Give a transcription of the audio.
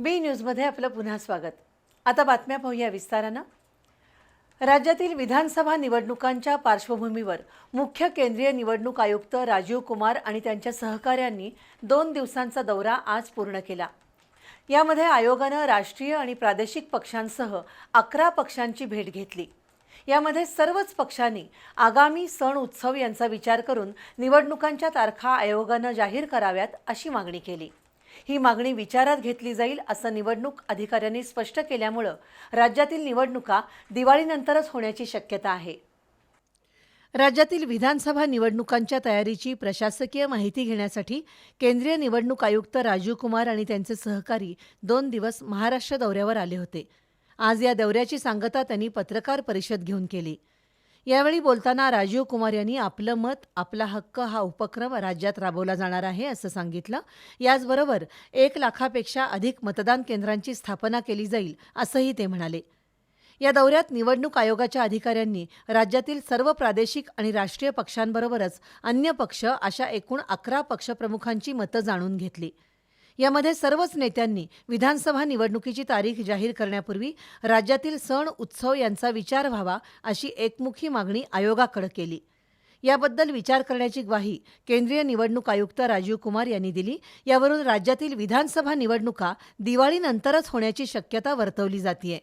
बी न्यूजमध्ये आपलं पुन्हा स्वागत. आता बातम्या पाहूया विस्तारानं. राज्यातील विधानसभा निवडणुकांच्या पार्श्वभूमीवर मुख्य केंद्रीय निवडणूक आयुक्त राजीव कुमार आणि त्यांच्या सहकाऱ्यांनी दोन दिवसांचा दौरा आज पूर्ण केला. यामध्ये आयोगानं राष्ट्रीय आणि प्रादेशिक पक्षांसह अकरा पक्षांची भेट घेतली. यामध्ये सर्वच पक्षांनी आगामी सण उत्सव यांचा विचार करून निवडणुकांच्या तारखा आयोगानं जाहीर कराव्यात अशी मागणी केली. ही मागणी विचारात घेतली जाईल असं निवडणूक अधिकाऱ्यांनी स्पष्ट केल्यामुळं राज्यातील निवडणुका दिवाळीनंतरच होण्याची शक्यता आहे. राज्यातील विधानसभा निवडणुकांच्या तयारीची प्रशासकीय माहिती घेण्यासाठी केंद्रीय निवडणूक आयुक्त राजीव कुमार आणि त्यांचे सहकारी दोन दिवस महाराष्ट्र दौऱ्यावर आले होते. आज या दौऱ्याची सांगता त्यांनी पत्रकार परिषद घेऊन केली. यावेळी बोलताना राजीव कुमार यांनी आपलं मत आपला हक्क हा उपक्रम राज्यात राबवला जाणार आहे असं सांगितलं. याचबरोबर एक लाखापेक्षा अधिक मतदान केंद्रांची स्थापना केली जाईल असंही ते म्हणाले. या दौऱ्यात निवडणूक आयोगाच्या अधिकाऱ्यांनी राज्यातील सर्व प्रादेशिक आणि राष्ट्रीय पक्षांबरोबरच अन्य पक्ष अशा एकूण अकरा पक्षप्रमुखांची मतं जाणून घेतली. यामध्ये सर्वच नेत्यांनी विधानसभा निवडणुकीची तारीख जाहीर करण्यापूर्वी राज्यातील सण उत्सव यांचा विचार व्हावा अशी एकमुखी मागणी आयोगाकडे केली. याबद्दल विचार करण्याची ग्वाही केंद्रीय निवडणूक आयुक्त राजीव कुमार यांनी दिली. यावरून राज्यातील विधानसभा निवडणुका दिवाळीनंतरच होण्याची शक्यता वर्तवली जातीये.